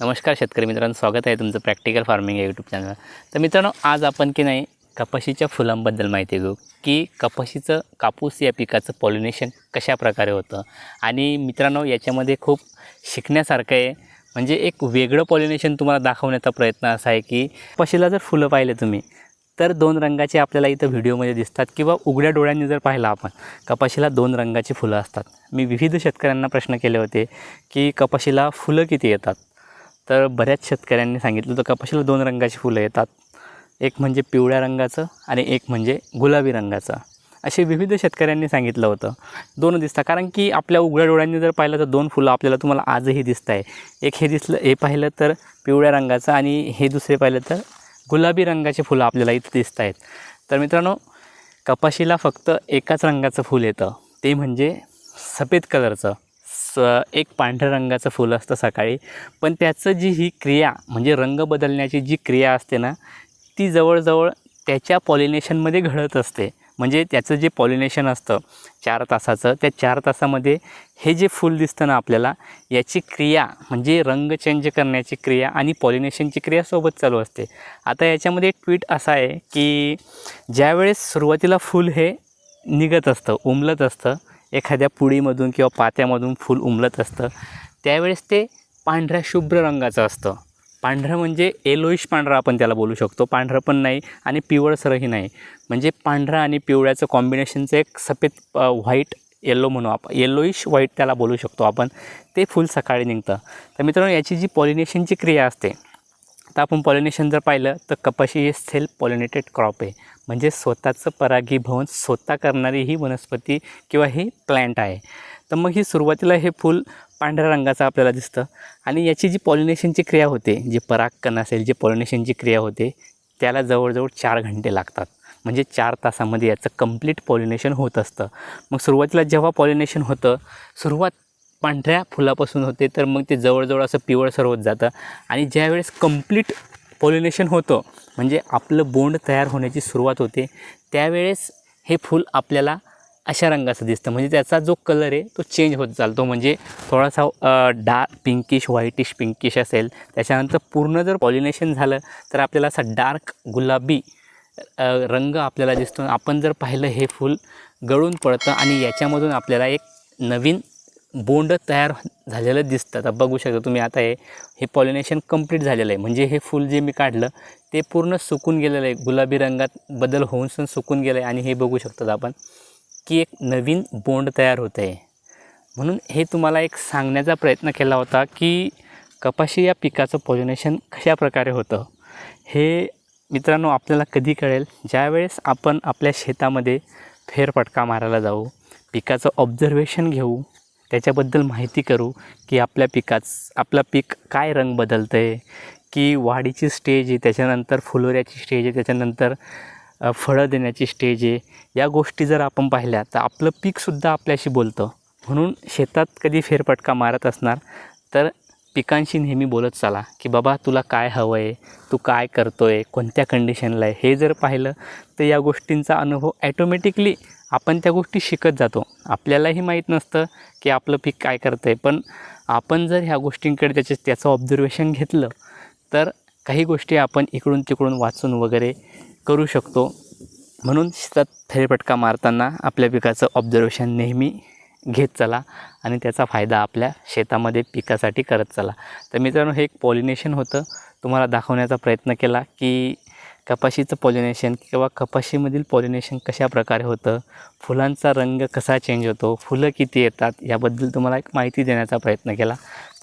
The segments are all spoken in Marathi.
नमस्कार शेतकरी मित्रांनो स्वागत आहे तुमचं प्रॅक्टिकल फार्मिंग या यूट्यूब चॅनल तर मित्रांनो आज आपण की नाही कपाशीच्या फुलांबद्दल माहिती घेऊ की कपाशीचं कापूस या पिकाचं पॉलिनेशन कशा प्रकारे होतं? आणि मित्रांनो याच्यामध्ये खूप शिकण्यासारखं आहे. म्हणजे एक वेगळं पॉलिनेशन तुम्हाला दाखवण्याचा प्रयत्न असा आहे की कपाशीला जर फुलं पाहिले तुम्ही तर दोन रंगाचे आपल्याला इथं व्हिडिओमध्ये दिसतात किंवा उघड्या डोळ्यांनी जर पाहिलं आपण कपाशीला दोन रंगाची फुलं असतात. मी विविध शेतकऱ्यांना प्रश्न केले होते की कपाशीला फुलं किती येतात? तर बऱ्याच शेतकऱ्यांनी सांगितलं होतं कपाशीला दोन रंगाची फुलं येतात? एक म्हणजे पिवळ्या रंगाचं आणि एक म्हणजे गुलाबी रंगाचं. असे विविध शेतकऱ्यांनी सांगितलं होतं. दोन दिसतात. कारण की आपल्या उघड्या डोळ्यांनी जर पाहिलं तर दोन फुलं आपल्याला तुम्हाला आजही दिसत आहे एक हे दिसलं हे पाहिलं तर पिवळ्या रंगाचं आणि हे दुसरे पाहिलं तर गुलाबी रंगाचे फुलं आपल्याला इथं दिसत आहेत तर मित्रांनो कपाशीला फक्त एकाच रंगाचं फूल येतं. ते म्हणजे सफेद कलरचं. एक पांढऱ्या रंगाचं फुलं असतं सकाळी. पण त्याचं जी ही क्रिया म्हणजे रंग बदलण्याची जी क्रिया असते ना ती जवळजवळ त्याच्या पॉलिनेशनमध्ये घडत असते. म्हणजे त्याचं जे पॉलिनेशन असतं चार तासाचं त्या चार तासामध्ये हे जे फूल दिसतं ना आपल्याला याची क्रिया म्हणजे रंग चेंज करण्याची क्रिया आणि पॉलिनेशनची क्रिया सोबत चालू असते. आता याच्यामध्ये एक ट्वीट असा आहे की ज्यावेळेस सुरुवातीला फूल हे निघत असतं उमलत असतं एखाद्या पुडीमधून किंवा पात्यामधून फूल उमलत असतं. त्यावेळेस ते पांढऱ्या शुभ्र रंगाचं असतं. पांढरं म्हणजे येलोईश पांढरा आपण त्याला बोलू शकतो. पांढरं पण नाही आणि पिवळसरही नाही. म्हणजे पांढरा आणि पिवळ्याचं कॉम्बिनेशनचं एक सफेद व्हाईट येल्लो म्हणू आपण. येल्लोईश व्हाईट त्याला बोलू शकतो आपण. ते फूल सकाळी निघतं. तर मित्रांनो याची जी पॉलिनेशनची क्रिया असते तर आपण पॉलिनेशन जर पाहिलं तर कपाशी हे सेल्फ पॉलिनेटेड क्रॉप आहे. म्हणजे स्वतःचं परागीभवन स्वतः करणारी ही वनस्पती किंवा ही प्लॅन्ट आहे. तर मग ही सुरुवातीला हे फूल पांढऱ्या रंगाचं आपल्याला दिसतं. आणि याची जी पॉलिनेशनची क्रिया होते जे परागकण असेल जे पॉलिनेशनची क्रिया होते त्याला जवळजवळ चार घंटे लागतात. म्हणजे चार तासामध्ये याचं कंप्लीट पॉलिनेशन होत असतं. मग सुरुवातीला जेव्हा पॉलिनेशन होतं सुरुवात पांढऱ्या फुलापासून होते तर मग ते जवळजवळ असं पिवळसर होत जातं. आणि ज्यावेळेस कंप्लीट पॉलिनेशन होतं म्हणजे आपलं बोंड तयार होण्याची सुरुवात होते त्यावेळेस हे फूल आपल्याला अशा रंगाचं दिसतं. म्हणजे त्याचा जो कलर आहे तो चेंज होत चालतो. म्हणजे थोडासा डार्क पिंकिश व्हाईटिश पिंकिश असेल त्याच्यानंतर पूर्ण जर पॉलिनेशन झालं तर आपल्याला असा डार्क गुलाबी रंग आपल्याला दिसतो. आपण जर पाहिलं हे फूल गळून पडतं आणि याच्यामधून आपल्याला एक नवीन बोंड तयार झालेलं दिसतं. आता बघू शकता तुम्ही आता हे हे पॉलिनेशन कंप्लीट झालेलं आहे. म्हणजे हे फूल जे मी काढलं ते पूर्ण सुकून गेलेलं आहे. गुलाबी रंगात बदल होऊन सण सुकून गेलं आहे आणि हे बघू शकतात आपण की एक नवीन बोंड तयार होत आहे म्हणून हे तुम्हाला एक सांगण्याचा प्रयत्न केला होता की कपाशी या पिकाचं पॉलिनेशन कशा प्रकारे होतं. हे मित्रांनो आपल्याला कधी कळेल? ज्यावेळेस आपण आपल्या शेतामध्ये फेरफटका मारायला जाऊ पिकाचं ऑब्झर्वेशन घेऊ त्याच्याबद्दल माहिती करू की आपल्या पिकाच आपलं पीक काय रंग बदलतं आहे की वाढीची स्टेज आहे त्याच्यानंतर फुलोऱ्याची स्टेज आहे त्याच्यानंतर फळं देण्याची स्टेज आहे. या गोष्टी जर आपण पाहिल्या तर आपलं पीकसुद्धा आपल्याशी बोलतं. म्हणून शेतात कधी फेरफटका मारत असणार तर पिकांशी नेहमी बोलत चाला की बाबा तुला काय हवं आहे तू काय करतो आहे कोणत्या कंडिशनला आहे? हे जर पाहिलं तर या गोष्टींचा अनुभव ॲटोमॅटिकली आपण त्या गोष्टी शिकत जातो. आपल्यालाही माहीत नसतं की आपलं पीक काय करतं आहे पण आपण जर ह्या गोष्टींकडे त्याचे त्याचं ऑब्झर्वेशन घेतलं तर काही गोष्टी आपण इकडून तिकडून वाचून वगैरे करू शकतो. म्हणून शेतात फेरफटका मारताना आपल्या पिकाचं ऑब्झर्वेशन नेहमी घेत चला आणि त्याचा फायदा आपल्या शेतामध्ये पिकासाठी करत चला. तर मित्रांनो हे एक पॉलिनेशन होतं. तुम्हाला दाखवण्याचा प्रयत्न केला की कपाशीचं पॉलिनेशन किंवा कपाशीमधील पॉलिनेशन कशा प्रकारे होतं फुलांचा रंग कसा चेंज होतो फुलं किती येतात याबद्दल तुम्हाला एक माहिती देण्याचा प्रयत्न केला.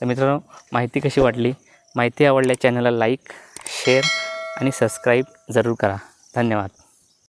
तर मित्रांनो माहिती कशी वाटली? माहिती आवडल्या चॅनलला लाईक शेअर आणि सबस्क्राईब जरूर करा. धन्यवाद.